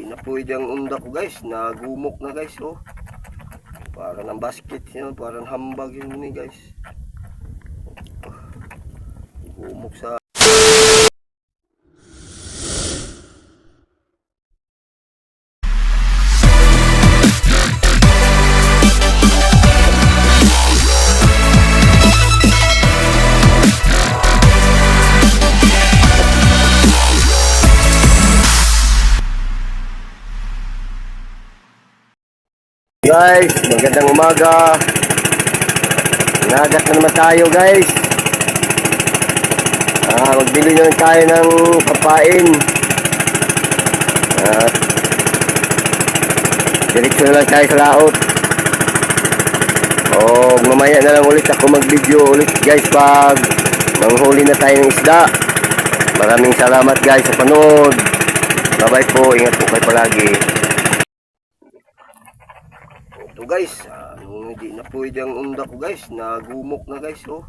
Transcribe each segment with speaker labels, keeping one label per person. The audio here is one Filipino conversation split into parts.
Speaker 1: hindi na pwede ang unda ko guys. Nagumok na guys oh. Para ng basket yun. Para ng hambag yun ni guys. Gumok sa Guys, magandang umaga. Nagat na naman tayo guys. Ah, magbili na tayo ng papain. At diretso na lang tayo sa laot. O mamaya na lang ulit ako mag-video ulit guys pag manghuli na tayo ng isda. Maraming salamat guys sa panood. Bye bye po, ingat po kayo palagi. Ito guys, ah, nung hindi na pwede ang unda ko guys, nagumok na guys oh.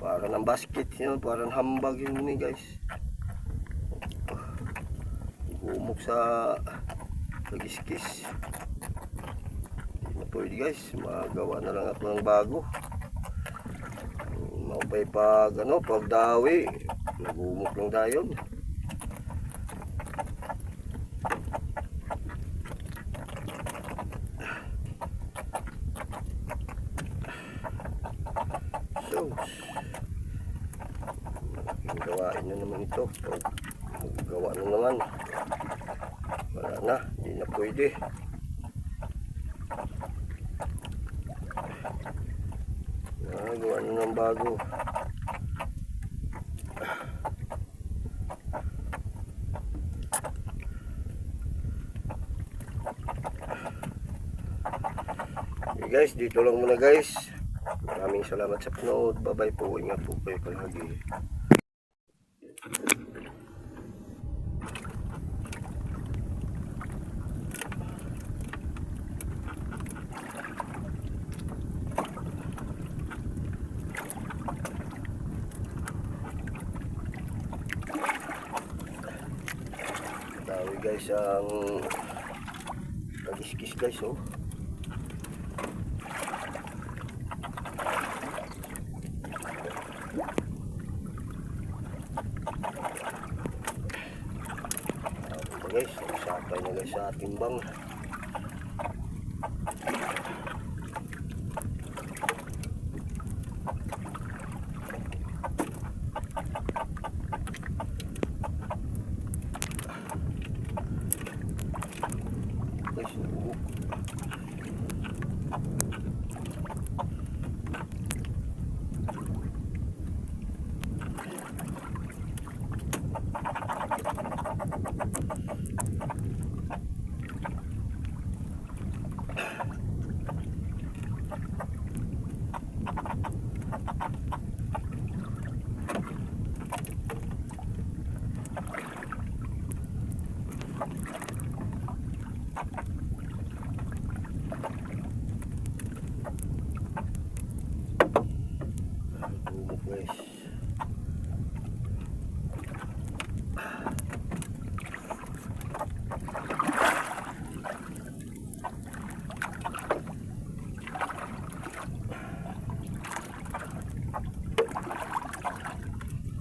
Speaker 1: Para ng basket yun, para ng hambag yun ni guys. Gumok sa kagiskis. Hindi na pwede guys, magawa na lang ako ng bago. Maupay pag ano, pag dawi, nagumok lang tayo. Malaking gawain na naman ito. Gawa na naman, wala na, hindi na pwede. Ah, gawa na ng bago. Guys, dito lang muna guys. Maraming salamat sa panood. Bye-bye po. Ingat po kayo palagi. Dawi guys ang kagiskis guys oh. Ito guys, usapay na guys sa timbang. Guys, oo. Guys.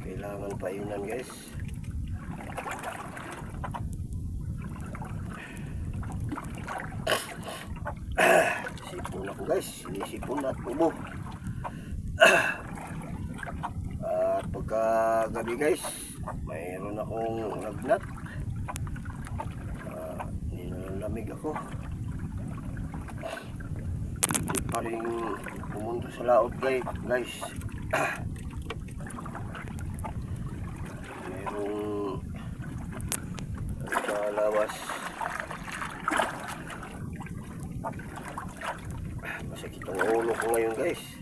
Speaker 1: Kailangan painan guys. Sipon ako guys. Sinisipon at tubo. At pagka gabi guys, mayroon akong lagnat. Uh, nilalamig ako. Hindi pa rin pumunta sa laot guys. guys. Mayroong sa lawas. Masakit ang ulo ko ngayon guys.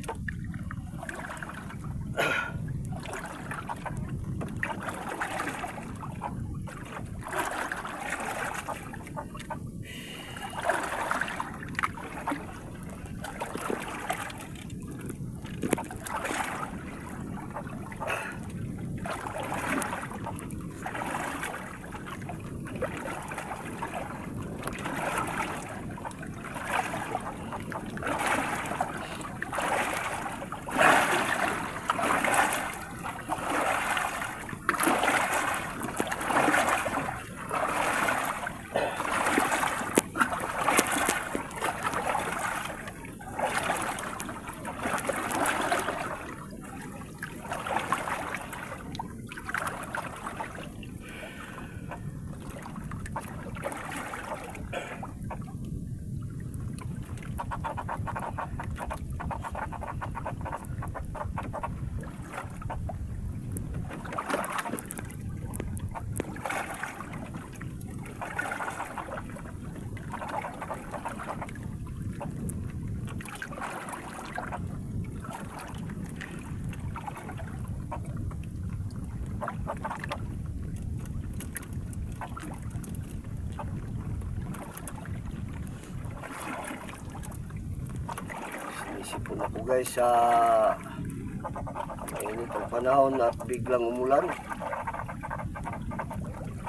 Speaker 1: Sipon ako guys sa mainit ang panahon at biglang umulan.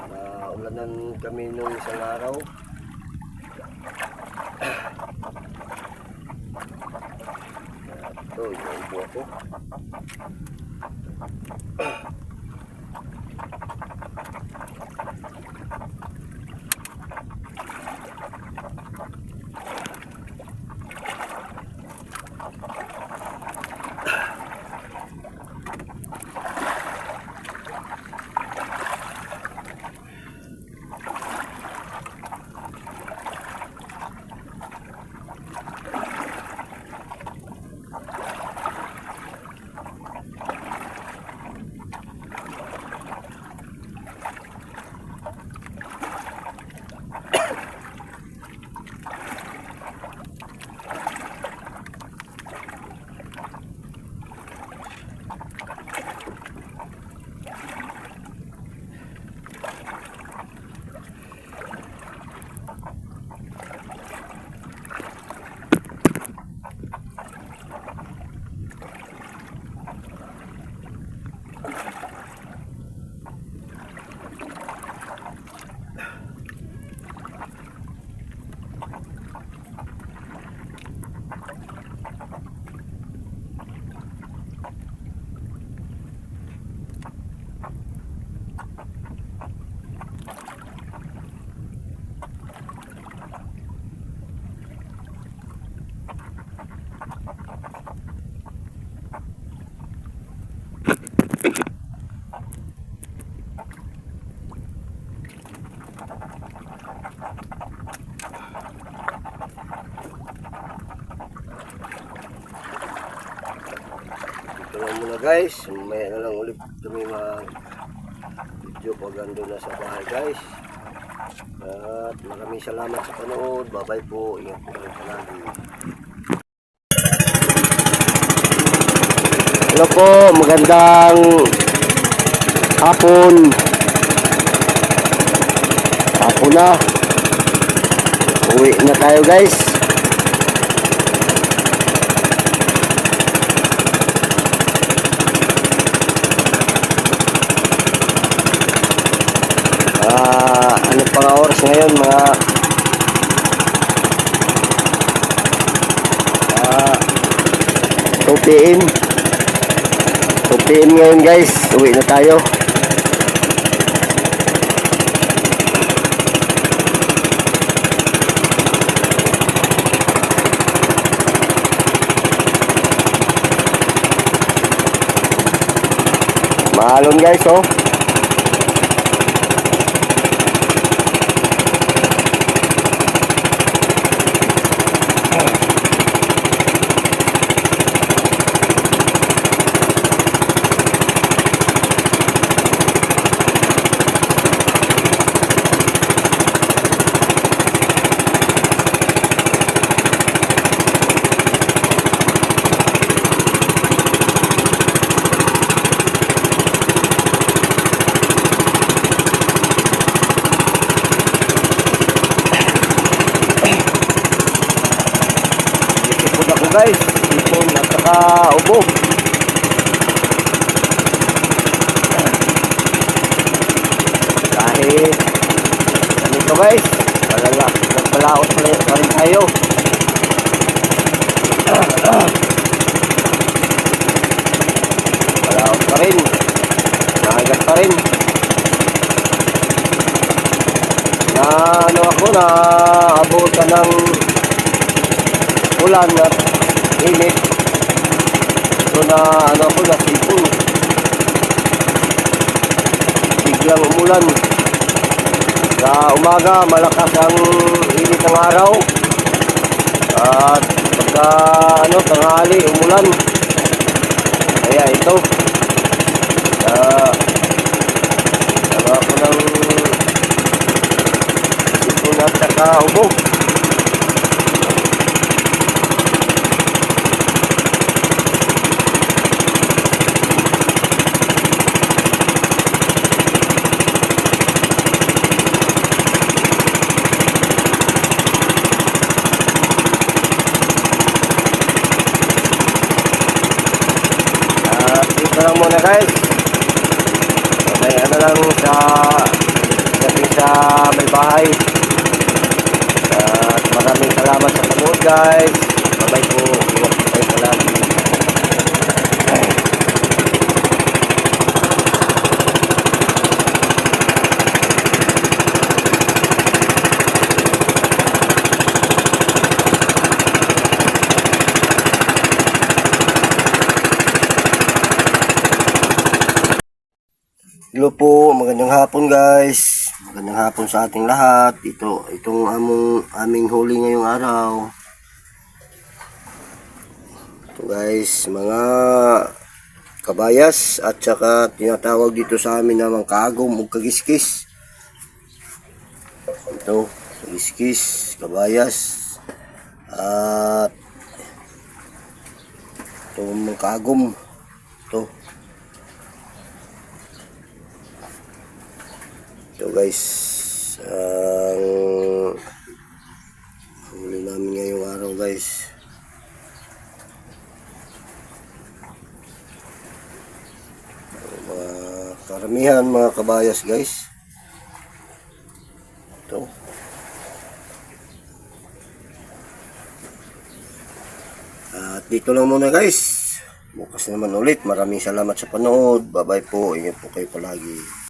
Speaker 1: Na ulanan kami nung isang araw. Ito, inuubo ako. Guys. May na lang ulit kami mag video pag ando na sa bahay guys. At maraming salamat sa panood. Bye bye po. Ingat po kayo palagi. Hello po. Magandang hapon. Hapon na. Uwi na tayo guys. Ah, nga oras ngayon mga ah 2 PM 2 PM ngayon guys. Uwi na tayo. Maalon guys oh Ipon ako guys. Ipon at saka ubo. Kahit ganito guys. Talaga. Nagpalaot pa rin tayo. Palaot pa rin. Nagat pa rin. Na ano ako na abutan ng ulan at init. So na ano ko na sipon. Biglang umulan. Sa umaga malakas ang init ng araw. At pagka ano tanghali umulan. Kaya ito. Uh, ako ng sipon at saka ubo. guys. Mamaya na lang sa dating sa may bahay. At maraming salamat sa panood guys. Bye-bye po. Ingat po kayo. Hello po, magandang hapon guys. Magandang hapon sa ating lahat. Ito, itong among, aming huli ngayong araw. Ito guys, mga kabayas at saka tinatawag dito sa amin na mga kagom o kagiskis. Ito, kagiskis, kabayas. At ito mga kagom. Ito. Ito guys, ang huli namin ngayong araw guys. Mga karamihan mga kabayas guys. Ito. At dito lang muna guys. Bukas naman ulit. Maraming salamat sa panood. Bye bye po. Ingat po kayo palagi.